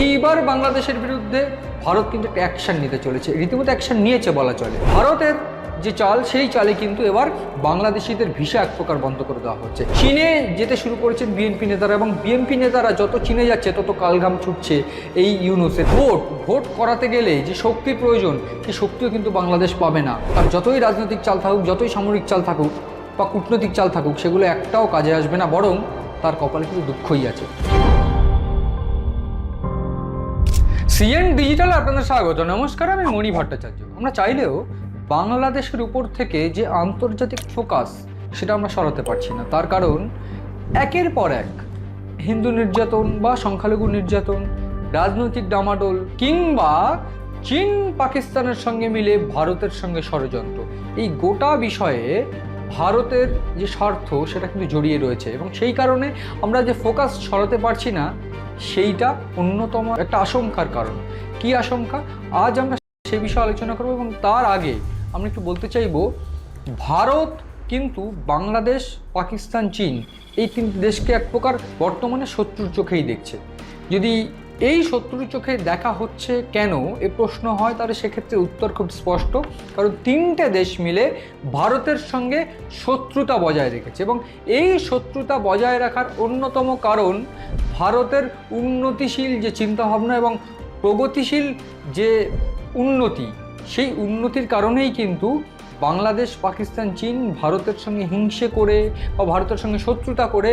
এইবার বাংলাদেশের বিরুদ্ধে ভারত কিন্তু একটা অ্যাকশন নিতে চলেছে। রীতিমতো অ্যাকশন নিয়েছে বলা চলে। ভারতের যে চাল, সেই চালে কিন্তু এবার বাংলাদেশিদের ভিসা এক প্রকার বন্ধ করে দেওয়া হচ্ছে। চীনে যেতে শুরু করেছেন বিএনপি নেতারা এবং বিএনপি নেতারা যত চীনে যাচ্ছে, তত কালঘাম ছুটছে এই ইউনুসের। ভোট ভোট করাতে গেলে যে শক্তির প্রয়োজন সেই শক্তিও কিন্তু বাংলাদেশ পাবে না। আর যতই রাজনৈতিক চাল থাকুক, যতই সামরিক চাল থাকুক বা কূটনৈতিক চাল থাকুক, সেগুলো একটাও কাজে আসবে না, বরং তার কপালে কিন্তু দুঃখই আছে। সিএন ডিজিটাল আপনাদের স্বাগত। নমস্কার, আমি মণি ভট্টাচার্য। আমরা চাইলেও বাংলাদেশের উপর থেকে যে আন্তর্জাতিক ফোকাস, সেটা আমরা সরাতে পারছি না। তার কারণ, একের পর এক হিন্দু নির্যাতন বা সংখ্যালঘু নির্যাতন, রাজনৈতিক ডামাডোল কিংবা চীন পাকিস্তানের সঙ্গে মিলে ভারতের সঙ্গে ষড়যন্ত্র। এই গোটা বিষয়ে ভারতের যে স্বার্থ, সেটা কিন্তু জড়িয়ে রয়েছে এবং সেই কারণে আমরা যে ফোকাস সরাতে পারছি না সেইটা অন্যতম একটা আশঙ্কার কারণ। কি আশঙ্কা? আজ আমরা সে বিষয়ে আলোচনা করব এবং তার আগে আমরা একটু বলতে চাইব, ভারত কিন্তু বাংলাদেশ, পাকিস্তান, চীন এই তিনটি দেশকে এক প্রকার বর্তমানে শত্রুর চোখেই দেখছে। যদি এই শত্রুর চোখে দেখা হচ্ছে কেন? এ প্রশ্ন হয়, তাহলে সেক্ষেত্রে উত্তর খুব স্পষ্ট। কারণ তিনটে দেশ মিলে ভারতের সঙ্গে শত্রুতা বজায় রেখেছে এবং এই শত্রুতা বজায় রাখার অন্যতম কারণ ভারতের উন্নতিশীল যে চিন্তাভাবনা এবং প্রগতিশীল যে উন্নতি, সেই উন্নতির কারণেই কিন্তু বাংলাদেশ, পাকিস্তান, চীন ভারতের সঙ্গে হিংসে করে বা ভারতের সঙ্গে শত্রুতা করে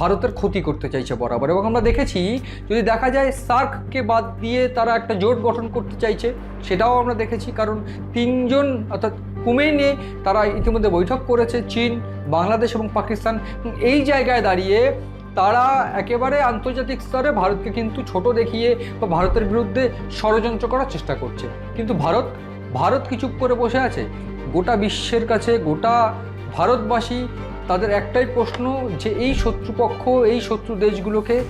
ভারতের ক্ষতি করতে চাইছে বরাবর। এবং আমরা দেখেছি, যদি দেখা যায় সার্ককে বাদ দিয়ে তারা একটা জোট গঠন করতে চাইছে, সেটাও আমরা দেখেছি। কারণ তিনজন অর্থাৎ কমে নিয়ে তারা ইতিমধ্যে বৈঠক করেছে, চীন, বাংলাদেশ এবং পাকিস্তান। এই জায়গায় দাঁড়িয়ে তারা একেবারে আন্তর্জাতিক স্তরে ভারতকে কিন্তু ছোট দেখিয়ে বা ভারতের বিরুদ্ধে ষড়যন্ত্র করার চেষ্টা করছে। কিন্তু ভারত ভারত কি চুপ করে বসে আছে? গোটা বিশ্বের কাছে, গোটা ভারতবাসী তাদের একটাই প্রশ্ন যে এই শত্রুপক্ষ, এই শত্রু দেশগুলোকে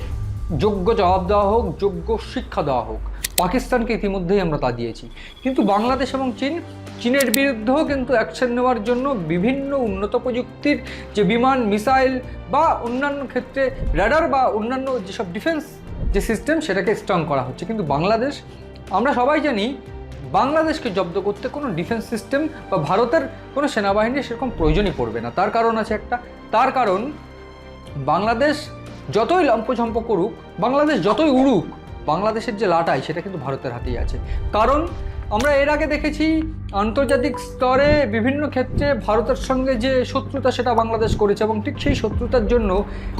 যোগ্য জবাব দেওয়া হোক, যোগ্য শিক্ষা দেওয়া হোক, পাকিস্তানকে ইতিমধ্যেই আমরা তা দিয়েছি। কিন্তু বাংলাদেশ এবং চীন, চীনের বিরুদ্ধেও কিন্তু অ্যাকশন নেওয়ার জন্য বিভিন্ন উন্নত প্রযুক্তির যে বিমান মিসাইল বা অন্যান্য ক্ষেত্রে র্যাডার বা অন্যান্য যেসব ডিফেন্স যে সিস্টেম সেটাকে স্ট্রং করা হচ্ছে। কিন্তু বাংলাদেশ, আমরা সবাই জানি, বাংলাদেশকে জব্দ করতে কোনো ডিফেন্স সিস্টেম বা ভারতের কোনো সেনাবাহিনীর সেরকম প্রয়োজনই পড়বে না। তার কারণ আছে একটা, তার কারণ বাংলাদেশ যতই লম্পঝম্প করুক, বাংলাদেশ যতই উড়ুক, বাংলাদেশের যে লাটাই, সেটা কিন্তু ভারতের হাতেই আছে। কারণ আমরা এর আগে দেখেছি আন্তর্জাতিক স্তরে বিভিন্ন ক্ষেত্রে ভারতের সঙ্গে যে শত্রুতা, সেটা বাংলাদেশ করেছে এবং ঠিক সেই শত্রুতার জন্য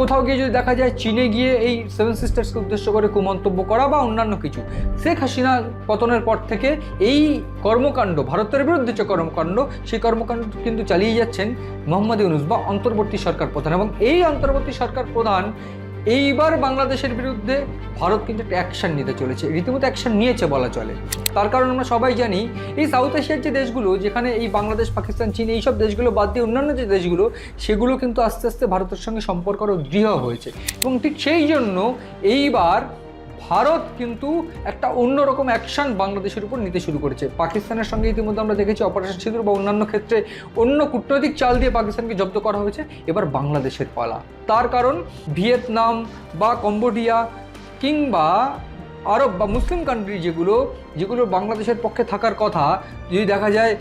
কোথাও গিয়ে যদি দেখা যায় চীনে গিয়ে এই সেভেন সিস্টার্সকে উদ্দেশ্য করে কুমন্তব্য করা বা অন্যান্য কিছু, শেখ হাসিনা পতনের পর থেকে এই কর্মকাণ্ড, ভারতের বিরুদ্ধে যে কর্মকাণ্ড, সেই কর্মকাণ্ড কিন্তু চালিয়ে যাচ্ছেন মোহাম্মদ ইউনুস বা অন্তর্বর্তী সরকার প্রধান এবং এই অন্তর্বর্তী সরকার প্রধান এইবার বাংলাদেশের বিরুদ্ধে ভারত কিন্তু একটা অ্যাকশান নিতে চলেছে। রীতিমতো অ্যাকশান নিয়েছে বলা চলে। তার কারণ আমরা সবাই জানি, এই সাউথ এশিয়ার যে দেশগুলো, যেখানে এই বাংলাদেশ, পাকিস্তান, চীন এইসব দেশগুলো বাদ দিয়ে অন্যান্য যে দেশগুলো, সেগুলো কিন্তু আস্তে আস্তে ভারতের সঙ্গে সম্পর্ক আরও দৃঢ় হয়েছে। এবং ঠিক সেই জন্য এইবার ভারত কিন্তু একটা অন্যরকম অ্যাকশন বাংলাদেশের উপর নিতে শুরু করেছে। পাকিস্তানের সঙ্গে ইতিমধ্যে আমরা দেখেছি অপারেশন সিঁদুর বা অন্যান্য ক্ষেত্রে অন্য কূটনৈতিক চাল দিয়ে পাকিস্তানকে জব্দ করা হয়েছে। এবার বাংলাদেশের পালা। তার কারণ ভিয়েতনাম বা কম্বোডিয়া কিংবা আরব বা মুসলিম কান্ট্রি যেগুলো যেগুলো বাংলাদেশের পক্ষে থাকার কথা, যদি দেখা যায়